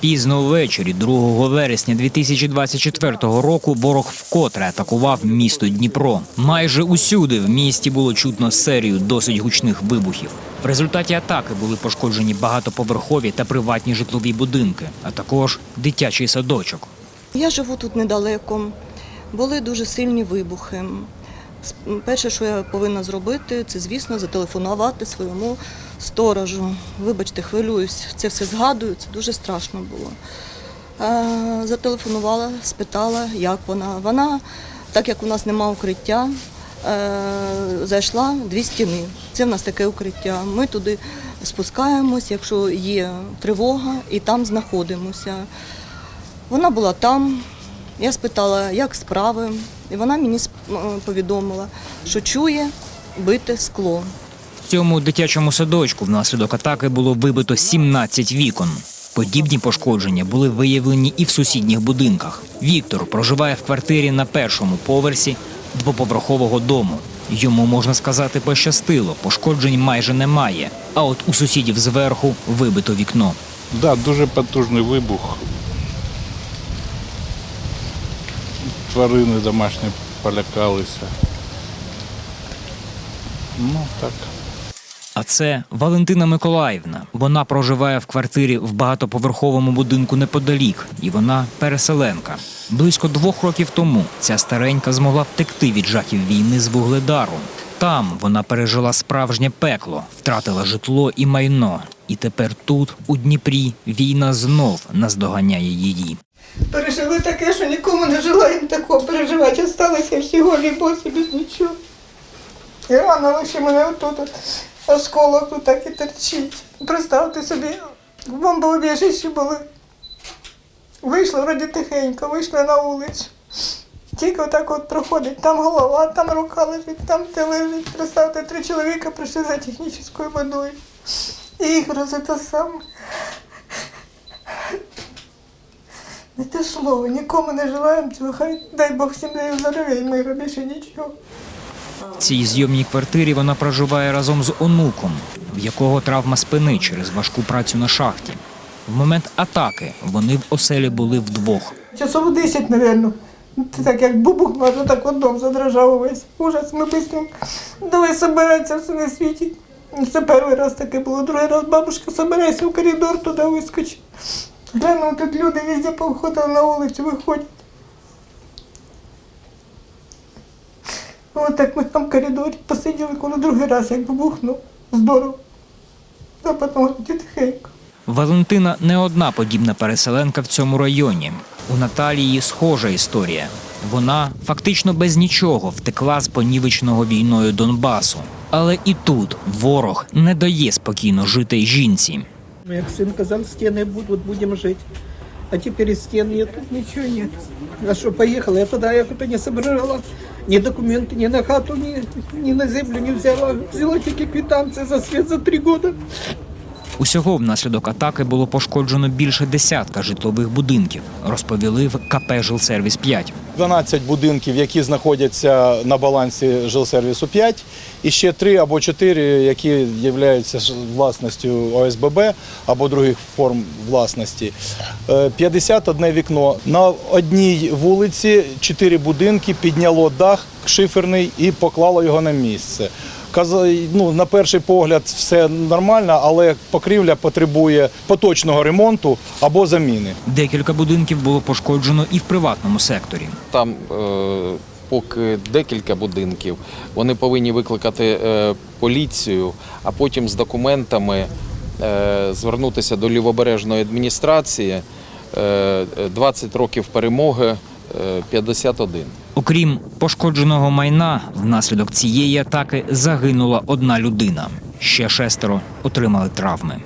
Пізно ввечері, 2 вересня 2024 року, ворог вкотре атакував місто Дніпро. Майже усюди в місті було чутно серію досить гучних вибухів. В результаті атаки були пошкоджені багатоповерхові та приватні житлові будинки, а також дитячий садочок. Я живу тут недалеко. Були дуже сильні вибухи. Перше, що я повинна зробити, це, звісно, зателефонувати своєму сторожу. Вибачте, хвилююсь, це все згадую, це дуже страшно було. Е, Зателефонувала, спитала, як вона. Вона, так як у нас нема укриття, е, зайшла дві стіни. Це в нас таке укриття. Ми туди спускаємось, якщо є тривога, і там знаходимося. Вона була там. Я спитала, як справи, і вона мені повідомила, що чує бите скло. В цьому дитячому садочку внаслідок атаки було вибито 17 вікон. Подібні пошкодження були виявлені і в сусідніх будинках. Віктор проживає в квартирі на першому поверсі двоповерхового дому. Йому можна сказати пощастило, пошкоджень майже немає. А от у сусідів зверху вибито вікно. Да, дуже потужний вибух. Тварини домашні полякалися. Ну так. А це Валентина Миколаївна. Вона проживає в квартирі в багатоповерховому будинку неподалік, і вона переселенка. Близько двох років тому ця старенька змогла втекти від жахів війни з вугледару. Там вона пережила справжнє пекло, втратила житло і майно. І тепер тут, у Дніпрі, війна знов наздоганяє її. Пережили таке, що нікому не желаємо такого переживати. Осталися всі голі босі без нічого. І рано лише мене отут, осколок тут так і торчить. Представте собі, в бомбоубіжищі були. Вийшли вроді тихенько, вийшли на вулицю. Тільки отак от проходить, там голова, там рука лежить, там те лежить. Представте, три чоловіка прийшли за технічною водою. І їх роз це саме. Не те слово, нікому не желаємо цього, хай дай Бог всім дає здоров'я і миру, більше нічого. В цій зйомній квартирі вона проживає разом з онуком, в якого травма спини через важку працю на шахті. В момент атаки вони в оселі були вдвох. Часов 10, мабуть. Так як бубух, аж так от дом задрожав увесь. Ужас, ми быстро давай собиратися все на світі. Це перший раз таке було, другий раз бабушка собирайся в коридор, туди вискочить. Гляну, тут люди везде повходили на вулицю, виходять. Ось так ми там в коридорі посиділи, коли другий раз як бубухнув. Здорово. А потім тихенько. Валентина не одна подібна переселенка в цьому районі. У Наталії схожа історія. Вона фактично без нічого втекла з понівеченого війною Донбасу. Але і тут ворог не дає спокійно жити жінці. Як сын казав, стены будут, будем жить. А теперь стен стін нет, Ничего нет. А что, поехала? я тоді як-то не собирала ни документы, ни на хату, ни, ни на землю не взяла. Взяла тільки квитанции за свет за три роки. Усього внаслідок атаки було пошкоджено більше десятка житлових будинків, розповіли в КП «Жилсервіс 5 12 будинків, які знаходяться на балансі жилсервісу 5, і ще 3 або 4, які являються власністю ОСББ або других форм власності. Е, 51 вікно. На одній вулиці 4 будинки підняло дах шиферний і поклало його на місце. Ну, на перший погляд все нормально, але покрівля потребує поточного ремонту або заміни. Декілька будинків було пошкоджено і в приватному секторі. Там е, поки декілька будинків. Вони повинні викликати е, поліцію, а потім з документами е, звернутися до лівобережної адміністрації. Е, 20 років перемоги, е, 51. Окрім пошкодженого майна, внаслідок цієї атаки загинула одна людина. Ще шестеро отримали травми.